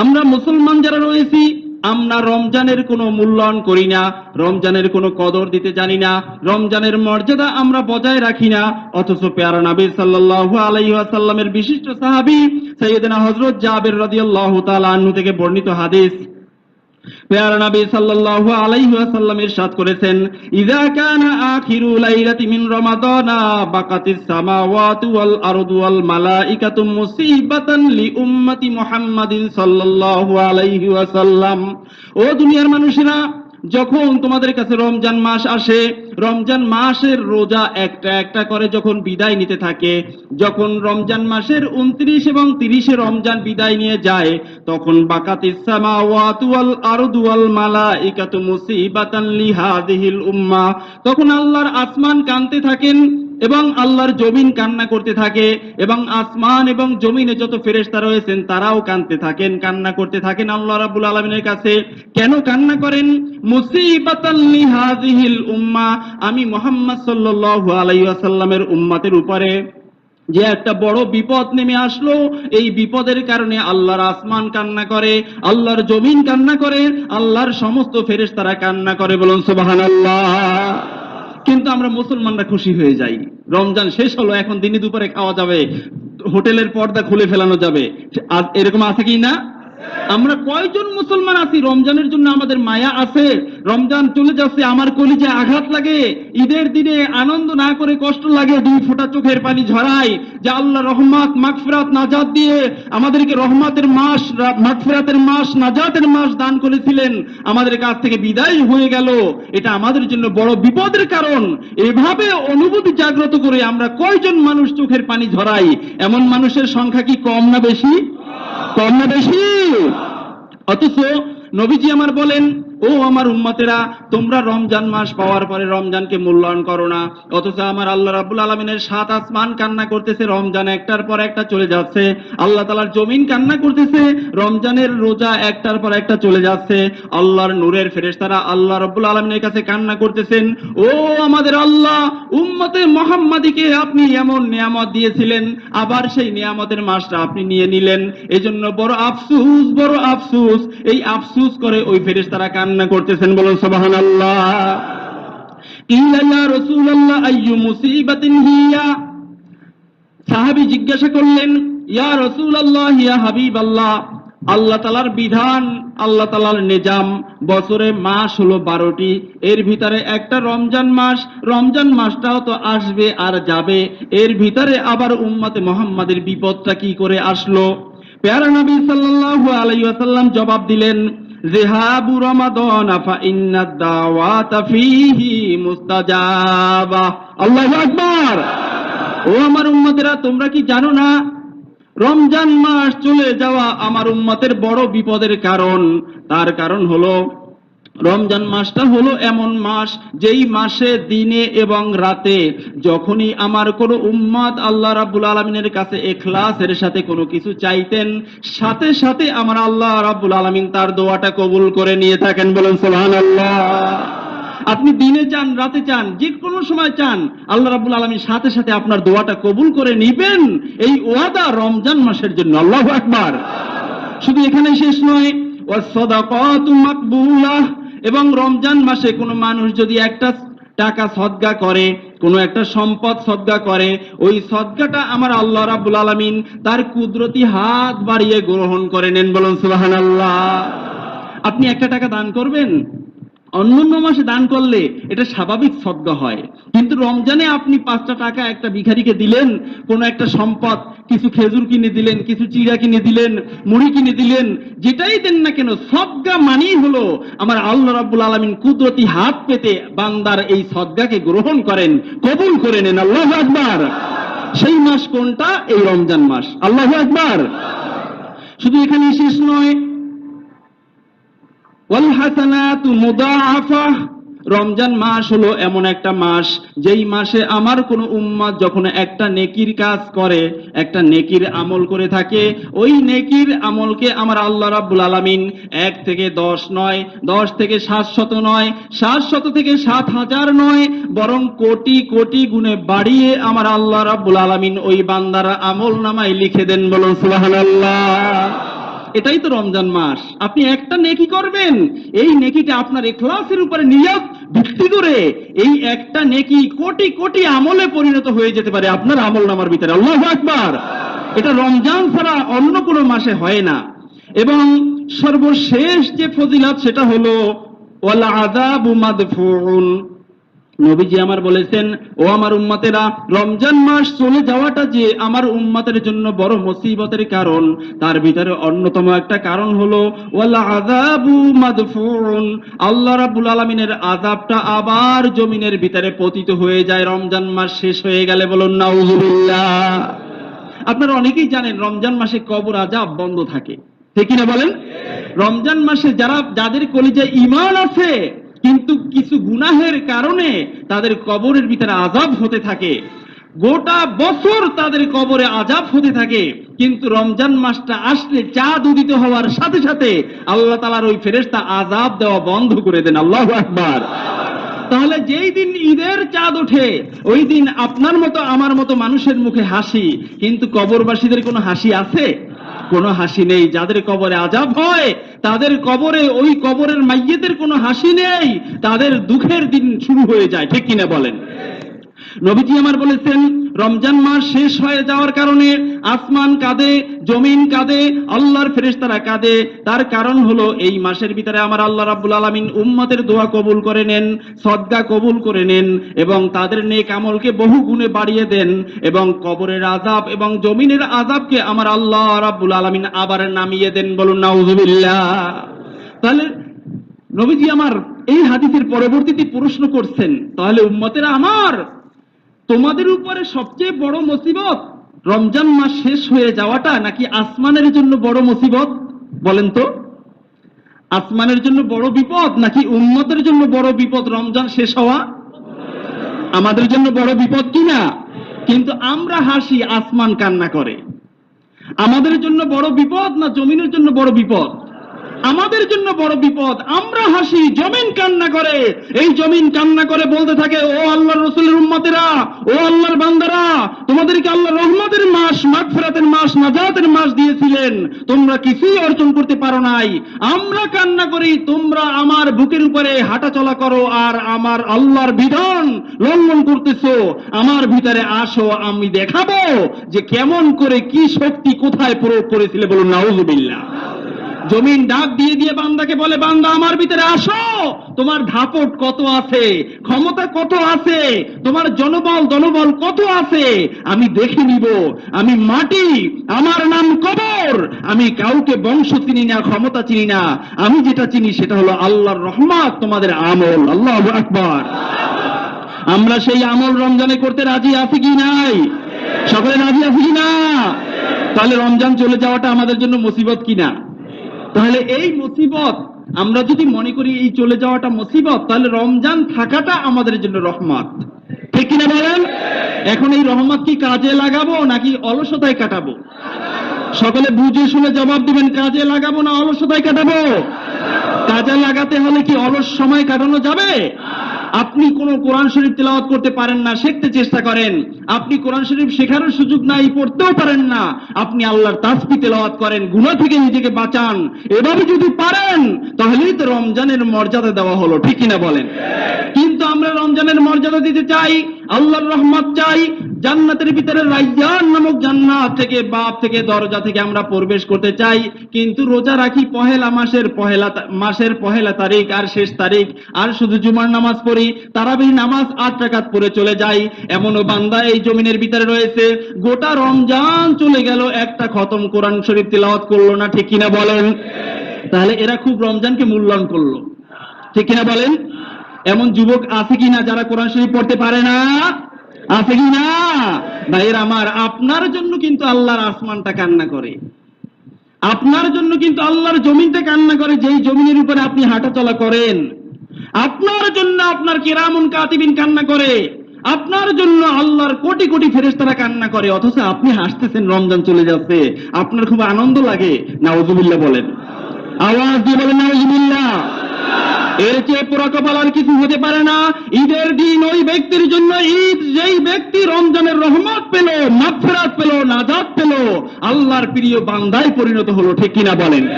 আমরা মুসলমান যারা রয়েছি, আমরা রমজানের কোনো মূল্যায়ন করি না, রমজানের কোনো কদর দিতে জানি না, রমজানের মর্যাদা আমরা বজায় রাখি না, অথচ পেয়ারা নবী সাল্লাল্লাহু আলাইহি ওয়াসাল্লামের বিশিষ্ট সাহাবী, সাইয়েদনা হজরত জাবের রাদিয়াল্লাহু তাআলা থেকে বর্ণিত হাদিস। সাল্লাল্লাহু আলাইহি ও দুনিয়ার মানুষেরা যখন তোমাদের কাছে রমজান মাস আসে, রমজান মাসের রোজা একটা একটা করে যখন বিদায় নিতে থাকে, যখন রমজান মাসের উনত্রিশ এবং তিরিশে রমজান বিদায় নিয়ে যায়, তখন তখন আল্লাহর আসমান কানতে থাকেন এবং আল্লাহর জমিন কান্না করতে থাকে এবং আসমান এবং জমিনে যত ফেরেশতা রয়েছেন তারাও কানতে থাকেন, কান্না করতে থাকেন আল্লাহ রাব্বুল আলামিনের কাছে। কেন কান্না করেন? মুসিবাতান লিহাদিহিল উম্মাহ আমি মুহাম্মদ সাল্লাল্লাহু আলাইহি ওয়াসাল্লামের উম্মতের উপরে। যে একটা বড় বিপদ নেমে আসলো, এই বিপদের কারণে আল্লাহর আসমান কান্না করে, আল্লাহর জমিন কান্না করে, আল্লাহর সমস্ত ফেরেশতারা কান্না করে বলুন সুবহানাল্লাহ। কিন্তু আমরা মুসলমানরা খুশি হয়ে যাই। রমজান শেষ হলো, এখন দিনে দুপুরে খাওয়া যাবে। হোটেলের পর্দা খুলে ফেলানো যাবে। আর এরকম আছে কি না? আমরা কয়জন মুসলমান আছি? রমজানের জন্য আমাদের মায়া আছে। রমজান চলে যাচ্ছে, আমার কলিজে আঘাত লাগে। ঈদের দিনে আনন্দ না করে কষ্ট লাগে, দুই ফোঁটা চোখের পানি ঝরাই। যে আল্লাহ রহমাত, মাগফিরাত, নাজাত দিয়ে আমাদেরকে রহমাতের মাস রা- মাগফিরাতের মাস, নাজাতের মাস দান করেছিলেন। আমাদের কাছ থেকে বিদায় হয়ে গেল। এটা আমাদের জন্য বড় বিপদের কারণ। এভাবে অনুভূতি জাগ্রত করে আমরা কয়জন মানুষ চোখের পানি ঝরাই? এমন মানুষের সংখ্যা কি কম না বেশি? কম না বেশি? অথচ নবীজি আমার বলেন ও আমার উম্মতেরা, তোমরা রমজান মাস পাওয়ার পরে রমজানকে মূল্যায়ন করো না। অথচ আমার আল্লাহ রাব্বুল আলমিনের সাত আসমান কান্না করতেছে, রমজান একটার পর একটা চলে যাচ্ছে। আল্লাহ তালার জমিন কান্না করতেছে, রমজানের রোজা একটার পর একটা চলে যাচ্ছে। আল্লাহর নূরের ফেরেশতারা আল্লাহ রাব্বুল আলমিনের কাছে কান্না করতেছেন, ও আমাদের আল্লাহ, উম্মতে মোহাম্মদীকে আপনি এমন নিয়ামত দিয়েছিলেন, আবার সেই নিয়ামতের মাসটা আপনি নিয়ে নিলেন। এজন্য বড় আফসুস বড় আফসুস, এই আফসুস করে ওই ফেরেশতারা কান্না করতেছেন, বলুন মুসিবাতিন হিয়া। সাহাবী জিজ্ঞাসা করলেন, ইয়া রাসূলুল্লাহ, ইয়া হাবিবাল্লাহ, আল্লাহ তালার বিধান, আল্লাহ তালার নিজাম, বছরে মাস হলো বারোটি, এর ভিতরে একটা রমজান মাস, রমজান মাসটাও তো আসবে আর যাবে, এর ভিতরে আবার উম্মতে মোহাম্মদের বিপদটা কি করে আসলো? পেয়ারা নবী সাল্লাল্লাহু আলাইহি ওয়াসাল্লাম জবাব দিলেন জিহাবু রমাদন আফা দাওয়াত ফিহি মুস্তাজাবা। আল্লাহু আকবার। ও আমার উম্মতেরা, তোমরা কি জানো না? রমজান মাস চলে যাওয়া আমার উম্মতের বড় বিপদের কারণ, তার কারণ হলো রমজান মাসটা হলো এমন মাস যেই মাসে দিনে এবং রাতে যখনই আমার কোনো উম্মত আল্লাহ রাব্বুল আলমিনের কাছে এখলাসের সাথে কোনো কিছু চাইতেন, সাথে সাথে আমার আল্লাহ রাব্বুল আলমিন তার দোয়াটা কবুল করে নিয়ে থাকেন বলেন, সুবহানাল্লাহ। আপনি দিনে চান, রাতে চান যে কোনো সময় চান, আল্লাহ রাব্বুল আলামিন সাথে সাথে আপনার দোয়াটা কবুল করে নিবেন। এই ওয়াদা রমজান মাসের জন্য, আল্লাহ একবার শুধু এখানে শেষ নয়, ওয়াসসাদাকাতু মাকবুলাহ এবং রমজান মাসে কোনো মানুষ যদি একটা টাকা সদ্গা করে, কোনো একটা সম্পদ সদ্গা করে, ওই সদ্গাটা আমার আল্লাহ রাবুল আলমিন তার কুদরতি হাত বাড়িয়ে গ্রহণ করে নেন বলুন সুবহানাল্লাহ। আপনি একটা টাকা দান করবেন? অন্যান্য মাসে দান করলে এটা স্বাভাবিক সদ্গা হয়। কিন্তু রমজানে আপনি পাঁচটা টাকা একটা ভিখারিকে দিলেন, কোনো একটা সম্পদ, কিছু খেজুর কিনে দিলেন, কিছু চিড়া কিনে দিলেন, মুড়ি কিনে দিলেন, যেটাই দেন না কেন, সদ্গা মানেই হলো আমার আল্লাহ রাব্বুল আলামিন কুদরতি হাত পেতে বান্দার এই সদ্গাকে গ্রহণ করেন, কবুল করে নেন। আল্লাহ আকবার। সেই মাস কোনটা? এই রমজান মাস। আল্লাহ আকবার। শুধু এখানে শেষ নয় রমজান মাস হলো এমন একটা মাস, যেই মাসে আমার কোনো উম্মাদ যখন একটা নেকির কাজ করে, একটা নেকির আমল করে থাকে, ওই নেকির আমলকে আমার আল্লাহ রাব্বুল আলামিন এক থেকে দশ নয়, দশ থেকে সাত শত নয়, সাত শত থেকে সাত হাজার নয়, বরং কোটি কোটি গুণে বাড়িয়ে আমার আল্লাহ রাব্বুল আলামিন ওই বান্দার আমল নামায় লিখে দেন বলুন, সুবহানাল্লাহ। এটাই তো রমজান মাস। আপনি একটা নেকি করবেন, এই নেকিটা আপনার এখলাসের উপরে নিয়ত ভিত্তি করে এই একটা নেকি কোটি কোটি আমলে পরিণত হয়ে যেতে পারে আপনার আমল নামার ভিতরে। আল্লাহ আকবার! এটা রমজান ছাড়া অন্য কোনো মাসে হয় না। এবং সর্বশেষ যে ফজিলত সেটা হলো, ওয়াল আযাবু মাদফুউন। নবীজি আমার বলেছেন, ও আমার উম্মতেরা, রমজান মাস চলে যাওয়াটা যে আমার উম্মতের জন্য বড় মুসিবতের কারণ, তার ভিতরে অন্যতম একটা কারণ হলো আল্লাহ রাব্বুল আলামিনের আযাবটা আবার জমিনের ভিতরে পতিত হয়ে যায়, রমজান মাস শেষ হয়ে গেলে বলুন, নাউজুবিল্লাহ। আপনারা অনেকেই জানেন, রমজান মাসে কবর আজাব বন্ধ থাকে। ঠিক কিনা বলেন? রমজান মাসে যারা, যাদের কলিজায় ইমান আছে কিন্তু কিছু গুনাহের কারণে তাদের কবরের ভিতরে আজাব হতে থাকে। গোটা বছর তাদের কবরে আজাব হতে থাকে, কিন্তু রমজান মাসটা আসলে চাঁদ উদিত হওয়ার সাথে সাথে আল্লাহ তালার ওই ফেরেশতা আজাব দেওয়া বন্ধ করে দেন। আল্লাহ আকবার। তাহলে যেই দিন ঈদের চাঁদ ওঠে, ওই দিন আপনার মতো, আমার মতো মানুষের মুখে হাসি, কিন্তু কবরবাসীদের কোনো হাসি আছে? কোনো হাসি নেই। যাদের কবরে আজাব হয়, তাদের কবরে, ওই কবরের মাইয়েদের কোনো হাসি নেই। তাদের দুঃখের দিন শুরু হয়ে যায়। ঠিক কিনা বলেন? নবীজি আমার বলেছেন, রমজান মাস শেষ হয়ে যাওয়ার কারণে আসমান কাঁদে, জমিন কাঁদে, আল্লাহর ফেরেশতারা কাঁদে। তার কারণ হলো এই মাসের ভিতরে আমার আল্লাহ রাব্বুল আলামিন উম্মতের দোয়া কবুল করে নেন সদকা কবুল করে নেন এবং তাদের নেক আমলকে বহু গুণে বাড়িয়ে দেন এবং কবরের আজাব এবং জমিনের আজাবকে আমার আল্লাহ রাব্বুল আলামিন আবার নামিয়ে দেন বলুন, নাউজুবিল্লাহ। তাহলে নবীজি আমার এই হাদিসের পরবর্তীতে প্রশ্ন করছেন, তাহলে উম্মতেরা আমার তোমাদের উপরে সবচেয়ে বড় মুসিবত রমজান মাস শেষ হয়ে যাওয়াটা নাকি আসমানের জন্য বড় মুসিবত? বলেন তো। আসমানের জন্য বড় বিপদ নাকি উম্মতের জন্য বড় বিপদ রমজান শেষ হওয়া? আমাদের জন্য বড় বিপদ কিনা কিন্তু আমরা হাসি, আসমান কান্না করে। আমাদের জন্য বড় বিপদ না জমিনের জন্য বড় বিপদ? আমাদের জন্য বড় বিপদ। আমরা হাসি, জমিন কান্না করে। এই জমিন কান্না করে বলতে থাকে, ও আল্লাহর রসুলের উম্মতেরা, ও আল্লাহর বান্দারা, তোমাদেরকে আল্লাহ রহমতের মাস, মাগফিরাতের মাস, নাজাতের মাস দিয়েছিলেন। তোমরা কিছুই অর্জন করতে পারো নাই। আমরা কান্না করি, তোমরা আমার বুকের উপরে হাঁটা চলা করো আর আমার আল্লাহর বিধান লঙ্ঘন করতেছো। আমার ভিতরে আসো, আমি দেখাবো যে কেমন করে কি শক্তি কোথায় প্রয়োগ করেছিলে বলুন, নাউজুবিল্লাহ। জমিন ডাক দিয়ে দিয়ে বান্দাকে বলে, বান্দা, আমার ভিতরে আসো। তোমার ধাপট কত আছে? ক্ষমতা কত আছে? তোমার জনবল, দনবল কত আছে? আমি দেখে নিব। আমি মাটি, আমার নাম কবর। আমি কাউকে বংশ চিনি না, ক্ষমতা চিনি না। আমি যেটা চিনি সেটা হলো আল্লাহর রহমত, তোমাদের আমল। আল্লাহ আকবার। আমরা সেই আমল রমজানে করতে রাজি আছি কি নাই? সকলে রাজি আছি কি না? তাহলে রমজান চলে যাওয়াটা আমাদের জন্য মুসিবত কিনা তাহলে এই মুসিবত, আমরা যদি মনে করি এই চলে যাওয়াটা মুসিবত, তাহলে রমজান থাকাটা আমাদের জন্য রহমত। ঠিক কিনা বলেন? এখন এই রহমত কি কাজে লাগাবো নাকি অলসতায় কাটাবো? সকলে বুঝে শুনে জবাব দিবেন, কাজে লাগাবো না অলসতায় কাটাবো? কাজে লাগাতে হলে কি অলস সময় কাটানো যাবে? আপনি কোন কোরআন শরীফ তেলাওয়াত করতে পারেন না, শিখতে চেষ্টা করেন। আপনি কোরআন শরীফ শেখারও সুযোগ নাই, পড়তেও পারেন না। আপনি আল্লাহর তাসবি তেলাওয়াত করেন, গুনাহ থেকে নিজেকে বাঁচান। এভাবে যদি পারেন, তাহলেই তো রমজানের মর্যাদা দেওয়া হলো, ঠিক কিনা বলেন? কিন্তু আমরা রমজানের মর্যাদা দিতে চাই, আল্লাহর রহমত চাই জান্নাতের ভিতরে রাইয়ান নামক জান্নাত থেকে, বাপ থেকে, দরজা থেকে আমরা প্রবেশ করতে চাই। কিন্তু রোজা রাখি পহেলা মাসের পহেলা মাসের পহেলা তারিখ আর শেষ তারিখ। আর শুধু জুমার নামাজ পড়ি তারাবির নামাজ আট টাকাত পড়ে চলে যাই। এমনও বান্দা এই জমিনের ভিতরে রয়েছে। গোটা রমজান চলে গেল, একটা খতম কোরআন শরীফ তিলাওয়াত করল না, ঠিক কিনা বলেন? তাহলে এরা খুব রমজানকে মূল্যায়ন করল। ঠিক কিনা বলেন? এমন যুবক আছে কিনা যারা কোরআন শরীফ পড়তে পারে না? আছে কি না? ভাইয়ের, আমার, আপনার জন্য কিন্তু আল্লাহর আসমানটা কান্না করে। আপনার জন্য কিন্তু আল্লাহর জমিনটা কান্না করে, যেই জমিনের উপরে আপনি হাঁটাচলা করেন। আপনার জন্য আপনার কেরামুন কাতিবিন কান্না করে। আপনার জন্য আল্লাহর কোটি কোটি ফেরেস্তারা কান্না করে। অথচ আপনি হাসতেছেন, রমজান চলে যাচ্ছে। আপনার খুব আনন্দ লাগে না বলেন। আওয়াজ দিয়ে বলেন, নাউজুবিল্লাহ। এর চেয়ে পুরা কপাল আর কিছু হতে পারে না। ঈদের দিন ওই ব্যক্তির জন্য ঈদ, যেই ব্যক্তি রমজানের রহমত পেল মাফেরাত পেল নাজাদ পেল, আল্লাহর প্রিয় বান্দায় পরিণত হলো, ঠিক কিনা বলেন?